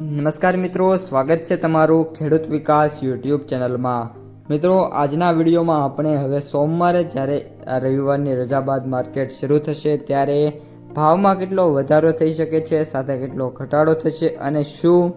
નમસ્કાર મિત્રો, સ્વાગત છે તમારું ખેડૂત વિકાસ યુટ્યુબ ચેનલમાં. મિત્રો, આજના વિડીયોમાં આપણે હવે સોમવારે જ્યારે રવિવારની રજા બાદ માર્કેટ શરૂ થશે ત્યારે ભાવમાં કેટલો વધારો થઈ શકે છે, સાથે કેટલો ઘટાડો થશે અને શું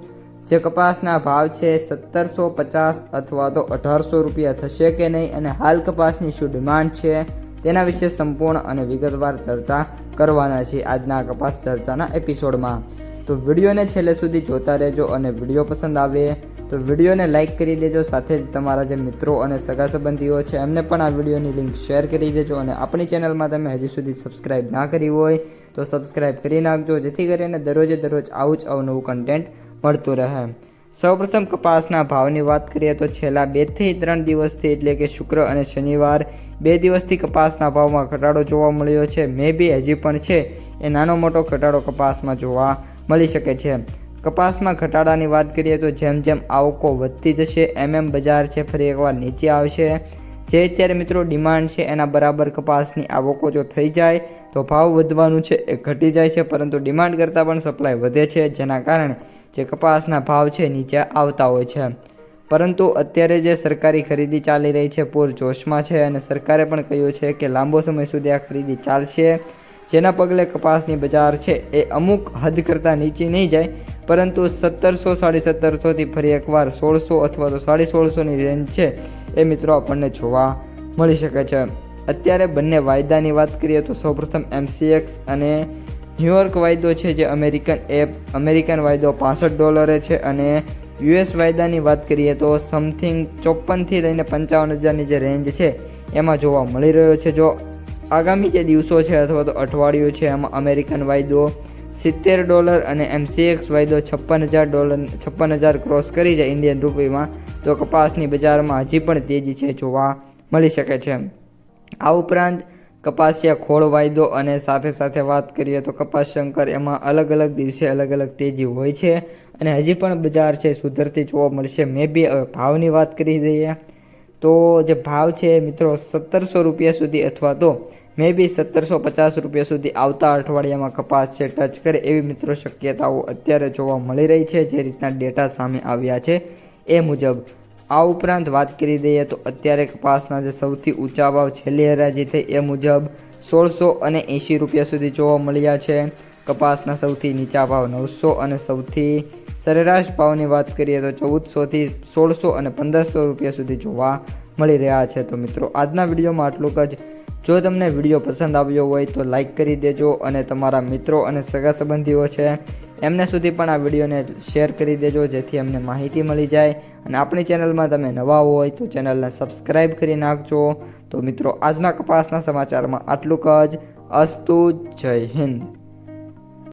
જે કપાસના ભાવ છે સત્તરસો પચાસ અથવા તો અઢારસો રૂપિયા થશે કે નહીં અને હાલ કપાસની શું ડિમાન્ડ છે તેના વિશે સંપૂર્ણ અને વિગતવાર ચર્ચા કરવાના છે આજના કપાસ ચર્ચાના એપિસોડમાં. તો વિડીયોને છેલ્લે સુધી જોતા રહેજો અને વીડિયો પસંદ આવે તો વિડીયોને લાઇક કરી દેજો, સાથે જ તમારા જે મિત્રો અને સગા સંબંધીઓ છે, એમને પણ આ વિડીયોની લિંક શેર કરી દેજો અને આપણી ચેનલમાં તમે હજી સુધી સબસ્ક્રાઇબ ના કરી હોય તો સબસ્ક્રાઇબ કરી નાખજો, જેથી કરીને દરરોજે દરરોજ આવું જ અવનવું કન્ટેન્ટ મળતું રહે. સૌપ્રથમ કપાસના ભાવની વાત કરીએ તો છેલ્લા બેથી ત્રણ દિવસથી એટલે કે શુક્ર અને શનિવાર બે દિવસથી કપાસના ભાવમાં ઘટાડો જોવા મળ્યો છે. મે બી હજી પણ છે. એ નાનો મોટો ઘટાડો કપાસમાં જોવા મળી શકે છે. કપાસમાં ઘટાડાની વાત કરીએ તો જેમ જેમ આવકો વધતી જશે, એમ એમ બજાર છે ફરી એકવાર નીચે આવશે. જે અત્યારે મિત્રો ડિમાન્ડ છે એના બરાબર કપાસની આવકો જો થઈ જાય, તો ભાવ વધવાનું છે એ ઘટી જાય છે, પરંતુ ડિમાન્ડ કરતાં પણ સપ્લાય વધે છે, જેના કારણે જે કપાસના ભાવ છે નીચે આવતા હોય છે. પરંતુ અત્યારે જે સરકારી ખરીદી ચાલી રહી છે પૂર જોશમાં છે અને સરકારે પણ કહ્યું છે કે લાંબો સમય સુધી આ ખરીદી ચાલશે. જેના પગલે કપાસની બજાર છે એ અમુક હદ કરતાં નીચી નહીં જાય, પરંતુ સત્તરસો સાડી સત્તરસોથી ફરી એકવાર સોળસો અથવા તો સાડી સોળસોની રેન્જ છે એ મિત્રો આપણને જોવા મળી શકે છે. અત્યારે બંને વાયદાની વાત કરીએ તો સૌપ્રથમ એમસીએક્સ અને ન્યુયોર્ક વાયદો છે જે અમેરિકન એપ અમેરિકન વાયદો પાસઠ ડોલરે છે અને યુએસ વાયદાની વાત કરીએ તો સમથિંગ ચોપનથી લઈને પંચાવન હજારની જે રેન્જ છે એમાં જોવા મળી રહ્યો છે. જો આગામી જે દિવસો છે અથવા તો અઠવાડિયું છે, એમાં અમેરિકન વાયદો સિત્તેર ડોલર અને એમસીએક્સ વાયદો છપ્પન હજાર ડોલર, છપ્પન હજાર ક્રોસ કરી જાય ઇન્ડિયન રૂપીમાં તો કપાસની બજારમાં હજી પણ તેજી છે જોવા મળી શકે છે. આ ઉપરાંત કપાસિયા ખોળ વાયદો અને સાથે સાથે વાત કરીએ તો કપાસ શંકર એમાં અલગ અલગ દિવસે અલગ અલગ તેજી હોય છે અને હજી પણ બજાર છે સુધરતી જોવા મળશે. મે બી હવે ભાવની વાત કરી દઈએ તો જે ભાવ છે મિત્રો સત્તરસો રૂપિયા સુધી અથવા તો મે બી સત્તરસો પચાસ રૂપિયા સુધી આવતા અઠવાડિયામાં કપાસ છે, ટચ કરે એવી મિત્રો શક્યતાઓ અત્યારે જોવા મળી રહી છે, જે રીતના ડેટા સામે આવ્યા છે. એ મુજબ, આ ઉપરાંત વાત કરી દઈએ તો અત્યારે કપાસના જે સૌથી ઊંચા ભાવ છેલ્લી હરાજી થઈ, એ મુજબ સોળસો અને એંશી રૂપિયા સુધી જોવા મળ્યા છે. કપાસના સૌથી નીચા ભાવ નવસો અને સૌથી સરેરાશ ભાવની વાત કરીએ તો ચૌદસોથી સોળસો અને પંદરસો રૂપિયા સુધી જોવા મળી રહ્યા છે. તો મિત્રો, આજના વિડીયોમાં આટલું જ. જો તમને વીડિયો પસંદ આવ્યો હોય તો લાઇક કરી દેજો અને તમારા મિત્રો અને સગા સંબંધીઓ છે, એમને સુધી પણ આ વિડીયોને શેર કરી દેજો, જેથી અમને માહિતી મળી જાય. અને આપણી ચેનલમાં તમે નવા હોય તો ચેનલને સબસ્ક્રાઈબ કરી નાખજો. તો મિત્રો, આજના કપાસના સમાચારમાં આટલું જ. અસ્તુ, જય હિન્દ.